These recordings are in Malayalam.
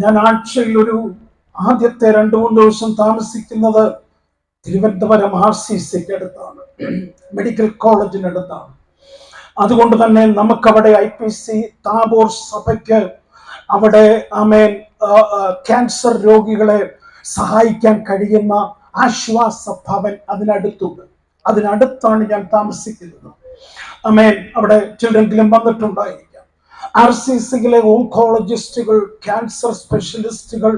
ഞാൻ ആഴ്ചയിൽ ഒരു ആദ്യത്തെ രണ്ടു മൂന്ന് ദിവസം താമസിക്കുന്നത് തിരുവനന്തപുരം ആർ സി സിക്ക് അടുത്താണ്. മെഡിക്കൽ കോളേജിനടുത്താണ് അതുകൊണ്ട് തന്നെ നമുക്കവിടെ ഐ പി സി താബോർ സഭയ്ക്ക് അവിടെ ആമേൻ ക്യാൻസർ രോഗികളെ സഹായിക്കാൻ കഴിയുന്ന ആശ്വാസ ഭവൻ അതിനടുത്തുണ്ട്. അതിനടുത്താണ് ഞാൻ താമസിക്കുന്നത്. അമേൻ അവിടെ ചിലരെങ്കിലും വന്നിട്ടുണ്ടായിരിക്കാം. ആർ സി സിയിലെ ഓങ്കോളജിസ്റ്റുകൾ ക്യാൻസർ സ്പെഷ്യലിസ്റ്റുകൾ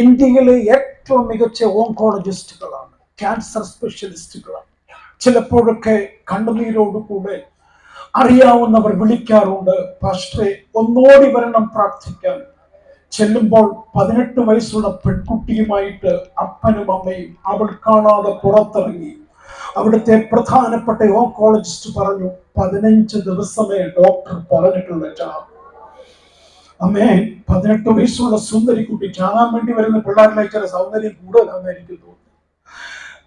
ഇന്ത്യയിലെ ഏറ്റവും മികച്ച ഓങ്കോളജിസ്റ്റുകളാണ് ക്യാൻസർ സ്പെഷ്യലിസ്റ്റുകളാണ് ചിലപ്പോഴൊക്കെ കണ്ണുനീരോടുകൂടെ അറിയാവുന്നവർ വിളിക്കാറുണ്ട് പക്ഷേ ഒന്നോടി വരണം പ്രാർത്ഥിക്കാൻ. ചെല്ലുമ്പോൾ പതിനെട്ട് വയസ്സുള്ള പെൺകുട്ടിയുമായിട്ട് അപ്പനും അമ്മയും അവൾ കാണാതെ പുറത്തിറങ്ങി. അവിടുത്തെ പ്രധാനപ്പെട്ട ഓക്കോളജിസ്റ്റ് പറഞ്ഞു പതിനഞ്ച് ദിവസമേ ഡോക്ടർ പറഞ്ഞിട്ടുള്ള ചാവും അമ്മേ പതിനെട്ട് വയസ്സുള്ള സുന്ദരി കുട്ടി ചാകാൻ വേണ്ടി വരുന്ന പിള്ളേരിലെ ചില സൗന്ദര്യം കൂടുതലാണെന്ന് എനിക്ക് തോന്നുന്നു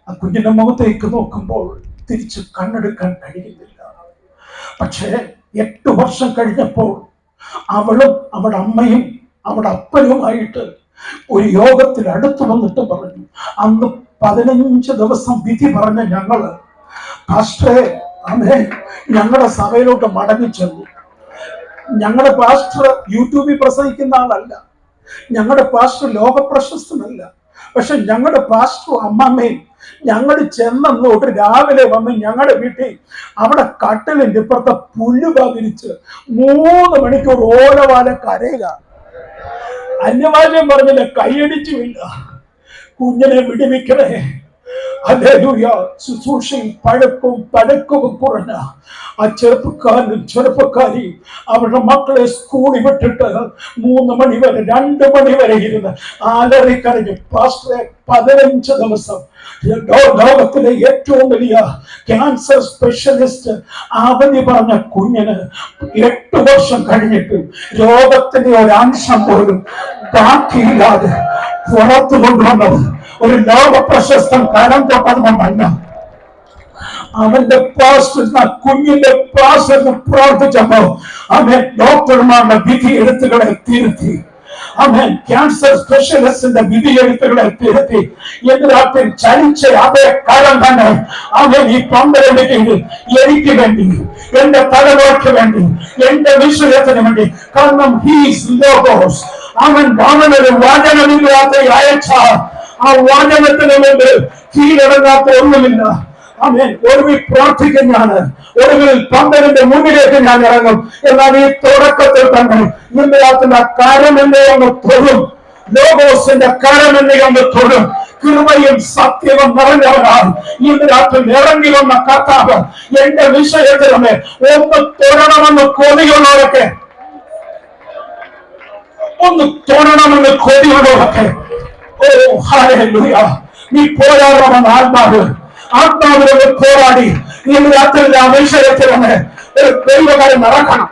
ആ കുഞ്ഞിന്റെ മുഖത്തേക്ക് നോക്കുമ്പോൾ തിരിച്ച് കണ്ണെടുക്കാൻ കഴിയുന്നില്ല. പക്ഷേ എട്ട് വർഷം കഴിഞ്ഞപ്പോൾ അവളും അവളുടെ അമ്മയും അവളുടെ അപ്പനുമായിട്ട് ഒരു യോഗത്തിൽ അടുത്ത് വന്നിട്ട് പറഞ്ഞു അന്ന് പതിനഞ്ച് ദിവസം വിധി പറഞ്ഞ ഞങ്ങൾ പാസ്റ്ററെ അന്നേ ഞങ്ങളുടെ സഭയിലോട്ട് മടങ്ങി ചെന്നു. ഞങ്ങളുടെ പാസ്റ്റർ യൂട്യൂബിൽ പ്രസംഗിക്കുന്ന ആളല്ല. ഞങ്ങളുടെ പാസ്റ്റർ ലോക പ്രശസ്തനല്ല പക്ഷെ ഞങ്ങളുടെ പാസ്റ്റർ അമ്മമ്മയും ഞങ്ങൾ ചെന്നോട്ട് രാവിലെ വന്ന് ഞങ്ങളുടെ വീട്ടിൽ അവിടെ കട്ടലിന്റെ ഇപ്പുറത്തെ പുല്ല് പതിരിച്ച് മൂന്ന് മണിക്കൂർ ഓലവാല കരയുക. അന്യവാചകം പറഞ്ഞില്ല കൈയടിച്ചുമില്ല. കുഞ്ഞിനെ വിടുവിക്കണേ. അല്ലേലൂയ ശുശ്രൂഷയും പഴക്കവും പഴക്കവും കുറഞ്ഞ ആ ചെറുപ്പക്കാരനും ചെറുപ്പക്കാരി അവരുടെ മക്കളെ സ്കൂളിൽ വിട്ടിട്ട് മൂന്ന് മണി വരെ രണ്ട് മണി വരെ ഇരുന്ന് ആലറിക്കരഞ്ഞു. പാസ്റ്ററെ പതിനഞ്ച് ദിവസം ലോകത്തിലെ ഏറ്റവും വലിയ ക്യാൻസർ സ്പെഷ്യലിസ്റ്റ് അവധി പറഞ്ഞ കുഞ്ഞിന് എട്ട് വർഷം കഴിഞ്ഞിട്ട് രോഗത്തിന്റെ ഒരു അംശം പോലും ബാക്കിയില്ലാതെ പുറത്തു കൊണ്ടുവന്നത്. ഒരു ലോക പ്രശസ്തം കരം തൊട്ടത് കൊണ്ടല്ല അവന്റെ പാസ്റ്റ് കുഞ്ഞിന്റെ പാസ്റ്റ് എന്ന് പ്രാർത്ഥിച്ചപ്പോ അവൻ ഡോക്ടർമാരുടെ വിധി എഴുത്തുകളെ തിരുത്തി. അവൻ ക്യാൻസർ സ്പെഷ്യലിസ്റ്റിന്റെ വിധി എഴുത്തുകളെ തിരുത്തി. എന്നിട്ട് ചലിച്ച അതേ കാലം തന്നെ അവൻ ഈ പമ്പരന്റെ എനിക്ക് വേണ്ടി എന്റെ തലമുറയ്ക്ക് വേണ്ടി എന്റെ വിഷയത്തിന് വേണ്ടി കാരണം ഹീസ് ലോഗോസ് അവൻ അവനൊരു വചനമില്ലാത്ത അയച്ച ആ വചനത്തിന് മുമ്പ് കീഴടങ്ങാത്ത ഒന്നുമില്ല. അമേൻ ഒടുവിൽ പ്രാർത്ഥിക്കും ഞാൻ ഒടുവിൽ പന്തലിന്റെ മുന്നിലേക്ക് ഞാൻ ഇറങ്ങും. എന്നാൽ ഈ തുടക്കത്തിൽ തന്നെ ഇന്ന് രാത്രി കരം എന്നെ ഒന്ന് തൊഴും. ലോകോസിന്റെ കരം എന്നെ ഒന്ന് തൊഴും. കൃപയും സത്യവും നിറഞ്ഞവനാണ്. ഇന്ന് രാത്രി ഇറങ്ങി വന്ന കർത്താവ്. എന്റെ വിഷയത്തിലുമേ ഒന്ന് തൊഴണമെന്ന് കൊതിയുള്ളവരൊക്കെ ഒന്ന് തൊഴണമെന്ന് കൊതിയുള്ളവരൊക്കെ ഓ ഹാലൂയ നീ പോരാടണമെന്ന് ആത്മാവ്. ആത്മാവിനോട് പോരാടി. നീ രാത്രി ആ വിഷയത്തിലൊന്ന് ഒരു ദൈവകാര്യം നടക്കണം.